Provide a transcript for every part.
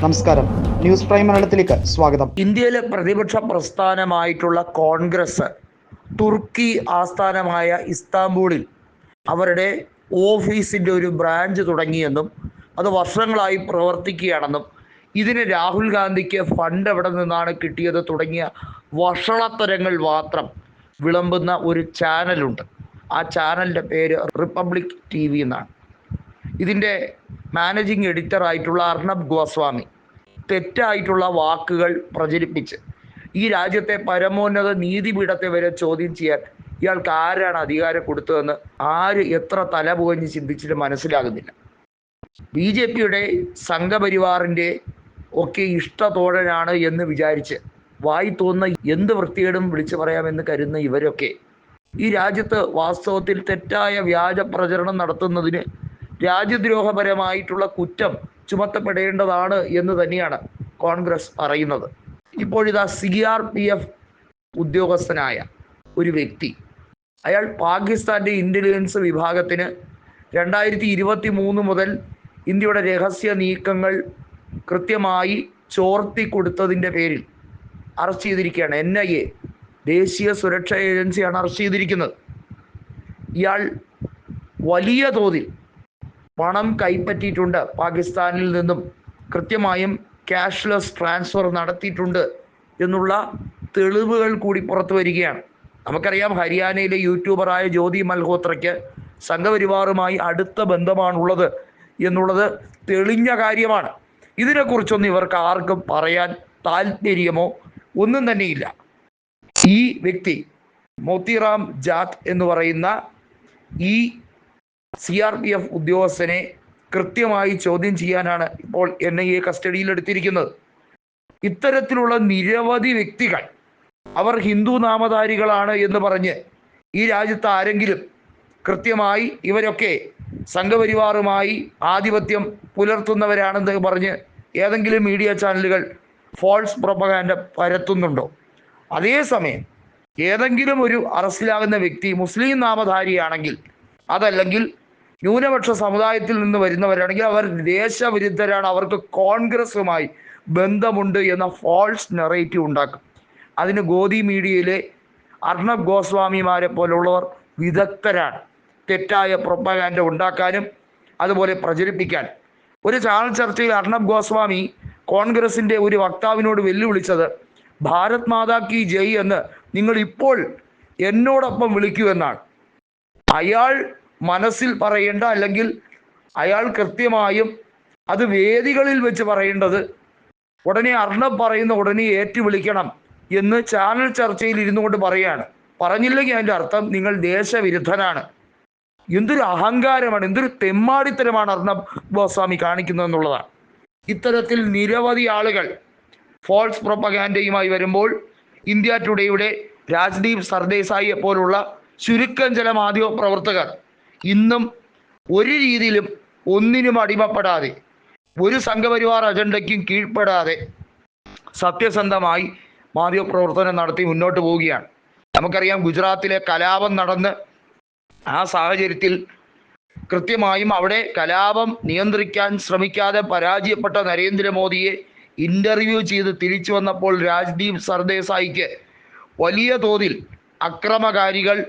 നമസ്കാരം. News prime മലയാളത്തിലേക്ക് സ്വാഗതം. ഇന്ത്യയിലെ പ്രതിപക്ഷ പ്രസ്ഥാനമായിട്ടുള്ള കോൺഗ്രസ് തുർക്കി ആസ്ഥാനമായ ഇസ്താംബൂളിൽ അവരുടെ ഓഫീസിന്റെ ഒരു ബ്രാഞ്ച് തുടങ്ങിയെന്നും അത് വർഷങ്ങളായി പ്രവർത്തിക്കുകയാണെന്നും ഇതിന് രാഹുൽ ഗാന്ധിക്ക് ഫണ്ട് എവിടെ നിന്നാണ് കിട്ടിയത് തുടങ്ങിയ വഷളത്തരങ്ങൾ മാത്രം വിളമ്പുന്ന ഒരു ചാനലുണ്ട്. ആ ചാനലിന്റെ പേര് റിപ്പബ്ലിക് ടി വി എന്നാണ്. ഇതിന്റെ മാനേജിങ് എഡിറ്റർ ആയിട്ടുള്ള അർണബ് ഗോസ്വാമി തെറ്റായിട്ടുള്ള വാക്കുകൾ പ്രചരിപ്പിച്ച് ഈ രാജ്യത്തെ പരമോന്നത നീതിപീഠത്തെ വരെ ചോദ്യം ചെയ്യാൻ ഇയാൾക്ക് ആരാണ് അധികാരം കൊടുത്തതെന്ന് ആര് എത്ര തല പുകഞ്ഞ് ചിന്തിച്ചിട്ട് മനസ്സിലാകുന്നില്ല. ബി ജെ പിയുടെ സംഘപരിവാറിന്റെ ഒക്കെ ഇഷ്ടത്തോഴനാണ് എന്ന് വിചാരിച്ച് വായി തോന്നുന്ന എന്ത് വൃത്തികേടും വിളിച്ചു പറയാമെന്ന് കരുതുന്ന ഇവരൊക്കെ ഈ രാജ്യത്ത് വാസ്തവത്തിൽ തെറ്റായ വ്യാജ പ്രചരണം നടത്തുന്നതിന് രാജ്യദ്രോഹപരമായിട്ടുള്ള കുറ്റം ചുമത്തപ്പെടേണ്ടതാണ് എന്ന് തന്നെയാണ് കോൺഗ്രസ് പറയുന്നത് ഇപ്പോഴിതാ സി ആർ പി എഫ് ഉദ്യോഗസ്ഥനായ ഒരു വ്യക്തി അയാൾ പാകിസ്ഥാന്റെ ഇന്റലിജൻസ് വിഭാഗത്തിന് രണ്ടായിരത്തി ഇരുപത്തി മൂന്ന് മുതൽ ഇന്ത്യയുടെ രഹസ്യ നീക്കങ്ങൾ കൃത്യമായി ചോർത്തി കൊടുത്തതിന്റെ പേരിൽ അറസ്റ്റ് ചെയ്തിരിക്കുകയാണ്. എൻ ഐ എ ദേശീയ സുരക്ഷാ ഏജൻസിയാണ് അറസ്റ്റ് ചെയ്തിരിക്കുന്നത്. ഇയാൾ വലിയ തോതിൽ പണം കൈപ്പറ്റിയിട്ടുണ്ട്. പാകിസ്ഥാനിൽ നിന്നും കൃത്യമായും ക്യാഷ്ലെസ് ട്രാൻസ്ഫർ നടത്തിയിട്ടുണ്ട് എന്നുള്ള തെളിവുകൾ കൂടി പുറത്തു വരികയാണ്. നമുക്കറിയാം ഹരിയാനയിലെ യൂട്യൂബറായ ജ്യോതി മൽഹോത്രയ്ക്ക് സംഘപരിവാറുമായി അടുത്ത ബന്ധമാണുള്ളത് എന്നുള്ളത് തെളിഞ്ഞ കാര്യമാണ്. ഇതിനെക്കുറിച്ചൊന്നും ഇവർക്ക് ആർക്കും പറയാൻ താല്പര്യമോ ഒന്നും തന്നെയില്ല. ഈ വ്യക്തി മോത്തിറാം ജാത്ത് എന്ന് പറയുന്ന ഈ സി ആർ പി എഫ് ഉദ്യോഗസ്ഥനെ കൃത്യമായി ചോദ്യം ചെയ്യാനാണ് ഇപ്പോൾ എൻ ഐ എ കസ്റ്റഡിയിൽ എടുത്തിരിക്കുന്നത്. ഇത്തരത്തിലുള്ള നിരവധി വ്യക്തികൾ അവർ ഹിന്ദു നാമധാരികളാണ് എന്ന് പറഞ്ഞ് ഈ രാജ്യത്ത് ആരെങ്കിലും കൃത്യമായി ഇവരൊക്കെ സംഘപരിവാറുമായി ആധിപത്യം പുലർത്തുന്നവരാണെന്ന് പറഞ്ഞ് ഏതെങ്കിലും മീഡിയ ചാനലുകൾ ഫോൾസ് പ്രൊപ്പഗാൻഡ പരത്തുന്നുണ്ടോ? അതേസമയം ഏതെങ്കിലും ഒരു അറസ്റ്റിലാകുന്ന വ്യക്തി മുസ്ലിം നാമധാരിയാണെങ്കിൽ അതല്ലെങ്കിൽ ന്യൂനപക്ഷ സമുദായത്തിൽ നിന്ന് വരുന്നവരാണെങ്കിൽ അവർ ദേശവിരുദ്ധരാണ്. അവർക്ക് കോൺഗ്രസുമായി ബന്ധമുണ്ട് എന്ന ഫോൾസ് നെറേറ്റീവ് ഉണ്ടാക്കും. അതിന് ഗോദി മീഡിയയിലെ അർണബ് ഗോസ്വാമിമാരെ പോലുള്ളവർ വിദഗ്ധരാണ്. തെറ്റായ പ്രൊപ്പഗാൻഡ ഉണ്ടാക്കാനും അതുപോലെ പ്രചരിപ്പിക്കാൻ ഒരു ചാനൽ ചർച്ചയിൽ അർണബ് ഗോസ്വാമി കോൺഗ്രസിന്റെ ഒരു വക്താവിനോട് വെല്ലുവിളിച്ചത് ഭാരത് മാതാ കി ജയ് എന്ന് നിങ്ങൾ ഇപ്പോൾ എന്നോടൊപ്പം വിളിക്കൂ എന്നാണ്. അയാൾ മനസ്സിൽ പറയേണ്ട അല്ലെങ്കിൽ അയാൾ കൃത്യമായും അത് വേദികളിൽ വെച്ച് പറയേണ്ടത് ഉടനെ അർണബ് പറയുന്ന ഉടനെ ഏറ്റു വിളിക്കണം എന്ന് ചാനൽ ചർച്ചയിൽ ഇരുന്നു കൊണ്ട് പറയാണ്. പറഞ്ഞില്ലെങ്കിൽ അതിന്റെ അർത്ഥം നിങ്ങൾ ദേശവിരുദ്ധനാണ്. എന്തൊരു അഹങ്കാരമാണ് എന്തൊരു തെമ്മാടിത്തരമാണ് അർണബ് ഗോസ്വാമി കാണിക്കുന്നത് എന്നുള്ളതാണ്. ഇത്തരത്തിൽ നിരവധി ആളുകൾ ഫോൾസ് പ്രൊപ്പഗാൻഡയുമായി വരുമ്പോൾ ഇന്ത്യ ടുഡേയുടെ രാജ്ദീപ് സർദേശായിയെ പോലുള്ള ചുരുക്കം ചില മാധ്യമ പ്രവർത്തകർ ഇന്നും ഒരു രീതിയിലും ഒന്നിനും അടിമപ്പെടാതെ ഒരു സംഘപരിവാർ അജണ്ടയ്ക്കും കീഴ്പ്പെടാതെ സത്യസന്ധമായി മാധ്യമപ്രവർത്തനം നടത്തി മുന്നോട്ട് പോവുകയാണ്. നമുക്കറിയാം ഗുജറാത്തിലെ കലാപം നടന്ന് ആ സാഹചര്യത്തിൽ കൃത്യമായും അവിടെ കലാപം നിയന്ത്രിക്കാൻ ശ്രമിക്കാതെ പരാജയപ്പെട്ട നരേന്ദ്രമോദിയെ ഇന്റർവ്യൂ ചെയ്ത് തിരിച്ചു വന്നപ്പോൾ രാജ്ദീപ് സർദേശായിക്ക് വലിയ തോതിൽ അക്രമകാരികൾ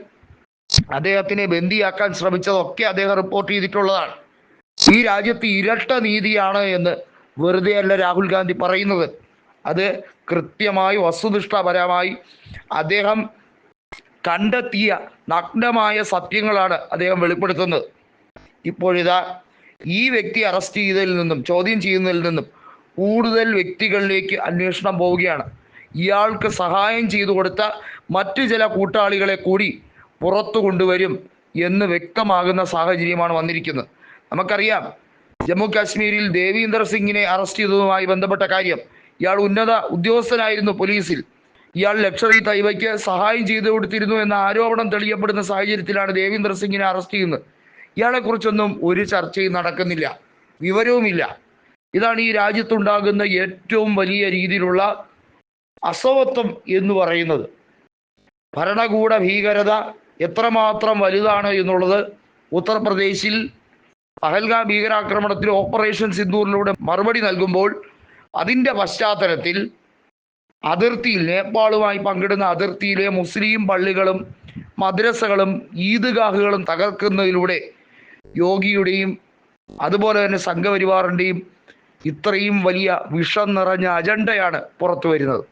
അദ്ദേഹത്തിനെ ബന്ദിയാക്കാൻ ശ്രമിച്ചതൊക്കെ അദ്ദേഹം റിപ്പോർട്ട് ചെയ്തിട്ടുള്ളതാണ്. ഈ രാജ്യത്ത് ഇരട്ട നീതിയാണ് എന്ന് വെറുതെ അല്ല രാഹുൽ ഗാന്ധി പറയുന്നത്. അത് കൃത്യമായി വസ്തുനിഷ്ഠപരമായി അദ്ദേഹം കണ്ടെത്തിയ നഗ്നമായ സത്യങ്ങളാണ് അദ്ദേഹം വെളിപ്പെടുത്തുന്നത്. ഇപ്പോഴിതാ ഈ വ്യക്തി അറസ്റ്റ് ചെയ്തതിൽ നിന്നും ചോദ്യം ചെയ്യുന്നതിൽ നിന്നും കൂടുതൽ വ്യക്തികളിലേക്ക് അന്വേഷണം പോവുകയാണ്. ഇയാൾക്ക് സഹായം ചെയ്തു കൊടുത്ത മറ്റു ചില കൂട്ടാളികളെ കൂടി പുറത്തു കൊണ്ടുവരും എന്ന് വ്യക്തമാകുന്ന സാഹചര്യമാണ് വന്നിരിക്കുന്നത്. നമുക്കറിയാം ജമ്മു കാശ്മീരിൽ ദേവീന്ദർ സിംഗിനെ അറസ്റ്റ് ചെയ്തതുമായി ബന്ധപ്പെട്ട കാര്യം. ഇയാൾ ഉന്നത ഉദ്യോഗസ്ഥനായിരുന്നു പോലീസിൽ. ഇയാൾ ലക്ഷറി തൈവയ്ക്ക് സഹായം ചെയ്തു കൊടുത്തിരുന്നു എന്ന ആരോപണം തെളിയപ്പെടുന്ന സാഹചര്യത്തിലാണ് ദേവീന്ദർ സിംഗിനെ അറസ്റ്റ് ചെയ്യുന്നത്. ഇയാളെക്കുറിച്ചൊന്നും ഒരു ചർച്ചയും നടക്കുന്നില്ല. വിവരവുമില്ല. ഇതാണ് ഈ രാജ്യത്തുണ്ടാകുന്ന ഏറ്റവും വലിയ രീതിയിലുള്ള അസമത്വം എന്ന് പറയുന്നത്. ഭരണകൂട ഭീകരത എത്രമാത്രം വലുതാണ് എന്നുള്ളത് ഉത്തർപ്രദേശിൽ പഹൽഗാം ഭീകരാക്രമണത്തിൽ ഓപ്പറേഷൻ സിന്ദൂറിലൂടെ മറുപടി നൽകുമ്പോൾ അതിന്റെ പശ്ചാത്തലത്തിൽ അതിർത്തിയിൽ നേപ്പാളുമായി പങ്കിടുന്ന അതിർത്തിയിലെ മുസ്ലിം പള്ളികളും മദ്രസകളും ഈദ്ഗാഹുകളും തകർക്കുന്നതിലൂടെ യോഗിയുടെയും അതുപോലെ തന്നെ സംഘപരിവാറിന്റെയും ഇത്രയും വലിയ വിഷം നിറഞ്ഞ അജണ്ടയാണ് പുറത്തു വരുന്നത്.